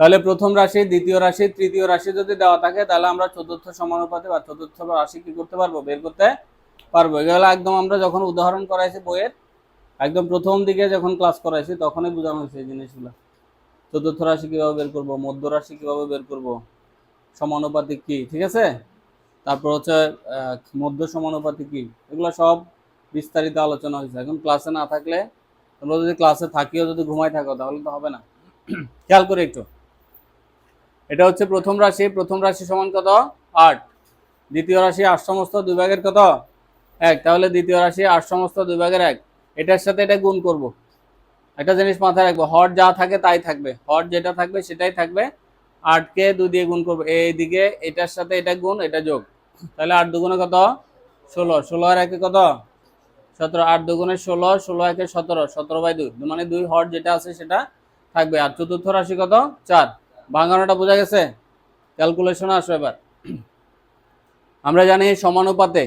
তাহলে প্রথম রাশি, দ্বিতীয় রাশি, তৃতীয় রাশি যদি দেওয়া থাকে, তাহলে আমরা চতুর্থ সমানুপাতে বা চতুর্থ রাশি কি করতে পারব? বের করতে পারব। এগুলো একদম আমরা যখন উদাহরণ করাইছি বইয়ের, একদম প্রথম দিকে যখন ক্লাস করাইছি, তখনই বোঝানো হয়েছে এই জিনিসগুলো। চতুর্থ রাশি কীভাবে বের করব? মধ্য রাশি কীভাবে বের করব? সমানুপাতিক কি? ঠিক আছে? তারপর হচ্ছে মধ্য সমানুপাতিক কি? এগুলো সব বিস্তারিত আলোচনা হয়েছে। এখন ক্লাসে না থাকলে, তোমরা যদি ক্লাসে থাকিও, যদি ঘুমাই থাকো, তাহলে তো হবে না। খেয়াল করে একটু। এটা হচ্ছে প্রথম রাশি প্রথম রাশি সমান কত? আট। দ্বিতীয় রাশি আট সমস্ত দুই ভাগের কত? এক। তাহলে দ্বিতীয় রাশি আট সমস্ত দুই ভাগের এক। এটার সাথে এটা গুণ করব। একটা জিনিস মাথায় রাখব, হর যা থাকে তাই থাকবে। হর যেটা থাকবে সেটাই থাকবে। আটকে দুই দিয়ে গুণ করব। এইদিকে এটার সাথে এটা গুণ, এটা যোগ। তাহলে আট দুগুণে কত? ষোলো। ষোলো আর একে কত? সতেরো। আট দুগুণে ষোলো ষোলো একে সতেরো। সতেরো বাই দুই। মানে দুই হর যেটা আছে সেটা থাকবে। আর চতুর্থ রাশি কত? চার। ভাঙানোটা বোঝা গেছে? ক্যালকুলেশন আসো এবার। আমরা জানি সমানুপাতে।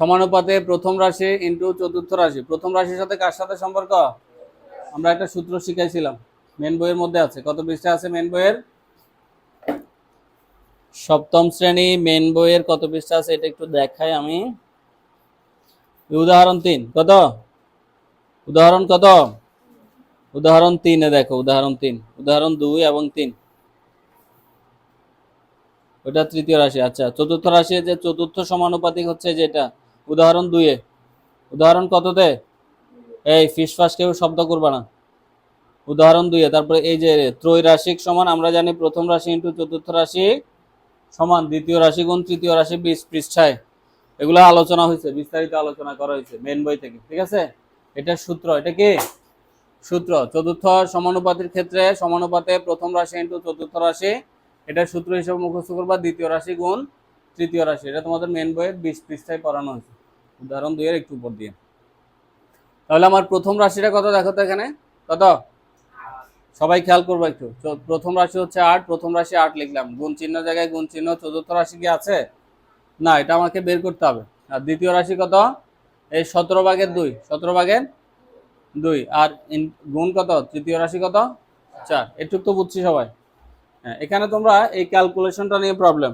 সমানুপাতে প্রথম রাশি ইন্টু চতুর্থ রাশি। প্রথম রাশির সাথে কার সাথে সম্পর্ক? আমরা একটা সূত্র শিখাইছিলাম। মেন বইয়ের মধ্যে আছে। কত পৃষ্ঠা আছে মেন বইয়ের? সপ্তম শ্রেণি মেন বইয়ের কত পৃষ্ঠা আছে এটা একটু দেখাই আমি। উদাহরণ তিন। কত? উদাহরণ কত? উদাহরণ তিনে দেখো, উদাহরণ তিন। উদাহরণ দুই এবং তিন। ওটা তৃতীয় রাশি আচ্ছা। চতুর্থ রাশি যে চতুর্থ সমানুপাতিক হচ্ছে যেটা উদাহরণ দুইয়ে উদাহরণ কততে? এই ফিস ফাস কেউ শব্দ করবে না। উদাহরণ দুইয়ে তারপরে এই যে ত্রৈরাশিক সমান, আমরা জানি প্রথম রাশি ইন্টু চতুর্থ রাশি সমান, দ্বিতীয় রাশি গুণ তৃতীয় রাশি বিশ পৃষ্ঠায়। এগুলো আলোচনা হয়েছে, বিস্তারিত আলোচনা করা হয়েছে মেন বই থেকে, ঠিক আছে? এটা সূত্র, এটা কি? সূত্র, চতুর্থ সমানুপাতির ক্ষেত্রে সমানুপাতে প্রথম রাশি ইন্টু চতুর্থ রাশি। এটা সূত্র হিসেবে মুখস্থ করবা, দ্বিতীয় রাশি গুণ তৃতীয় রাশি। এটা তোমাদের মেন বইয়ের বিশ পৃষ্ঠায় পড়ানো হয়েছে। উদাহরণ দুইয়ের একটু উপর দিয়ে। তাহলে আমার প্রথম রাশিটা কত দেখো তো এখানে? কত? সবাই খেয়াল করব একটু। প্রথম রাশি হচ্ছে আট, প্রথম রাশি আট লিখলাম। গুণ চিহ্ন জায়গায় গুণ চিহ্ন, চতুর্থ রাশি কি আছে? না, এটা আমাকে বের করতে হবে। আর দ্বিতীয় রাশি কত? এই সতেরো ভাগের দুই। সতেরো ভাগের দুই। আর গুণ কত? তৃতীয় রাশি কত? চার। এটুক তো বুঝছি সবাই। হ্যাঁ এখানে তোমরা এই ক্যালকুলেশনটা নিয়ে প্রবলেম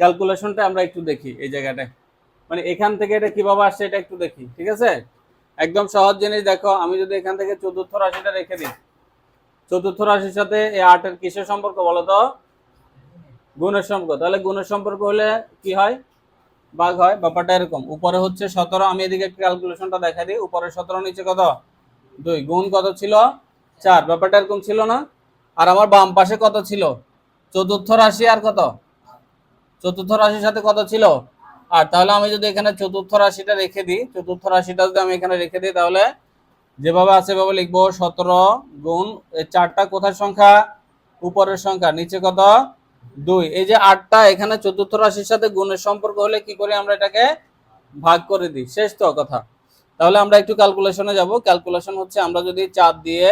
ক্যালকুলেশনটা আমরা একটু দেখি এই জায়গাটায়। মানে এখান থেকে এটা কীভাবে আসছে এটা একটু দেখি, ঠিক আছে? একদম সহজ জিনিস, দেখো, আমি যদি এখান থেকে চতুর্থ রাশিটা রেখে দিই। চতুর্থ রাশির সাথে এই আটের কিসের সম্পর্ক বলো তো? গুণের সম্পর্ক। তাহলে গুণের সম্পর্ক হলে কি হয়? বাঘ হয়। ব্যাপারটা এরকম। উপরে হচ্ছে সতেরো, আমি এদিকে ক্যালকুলেশনটা দেখা দিই। উপরে সতেরো, নিচে কত? দুই, গুণ কত ছিল? চার। ব্যাপারটা এরকম ছিল না? আর আমার বাম পাশে কত ছিল? চতুর্থ রাশি আর কত? চতুর্থ রাশির সাথে কত ছিল? আর তাহলে আমি যদি এখানে চতুর্থ রাশিটা রেখে দিই, চতুর্থ রাশিটা যদি আমি এখানে রেখে দিই, তাহলে যেভাবে আছে সেভাবে লিখব সতেরো গুণ চারটা কোথার সংখ্যা? উপরের সংখ্যা। নিচে কত? দুই। এই যে আটটা এখানে চতুর্থ রাশির সাথে গুণের সম্পর্ক হলে কি করে আমরা এটাকে ভাগ করে দিই? শেষ তো কথা। তাহলে আমরা একটু ক্যালকুলেশনে যাব। ক্যালকুলেশন হচ্ছে আমরা যদি চার দিয়ে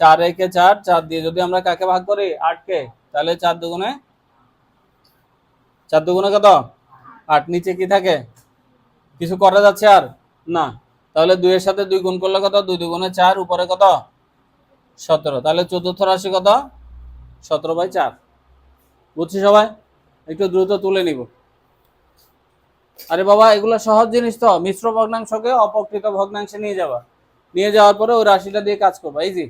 চার একে চার চার দিয়ে যদি আমরা কাকে ভাগ করি? আটকে তাহলে চার দুগুণে চার দুগুণে কত? আট। নিচে কি থাকে? কিছু করা যাচ্ছে আর? না। তাহলে দুইয়ের সাথে দুই গুণ করলে কত? দুই দুগুণে চার। উপরে কত? সতেরো। তাহলে চতুর্থ রাশি কত? সতেরো বাই চার। বুঝছি সবাই? একটু দ্রুত তুলে নিব। আরে বাবা, এগুলো সহজ জিনিস তো। মিশ্র ভগ্নাংশকে অপকৃত ভগ্নাংশে নিয়ে যাবা। নিয়ে যাওয়ার পরে ওই রাশিটা দিয়ে কাজ করবা ইজি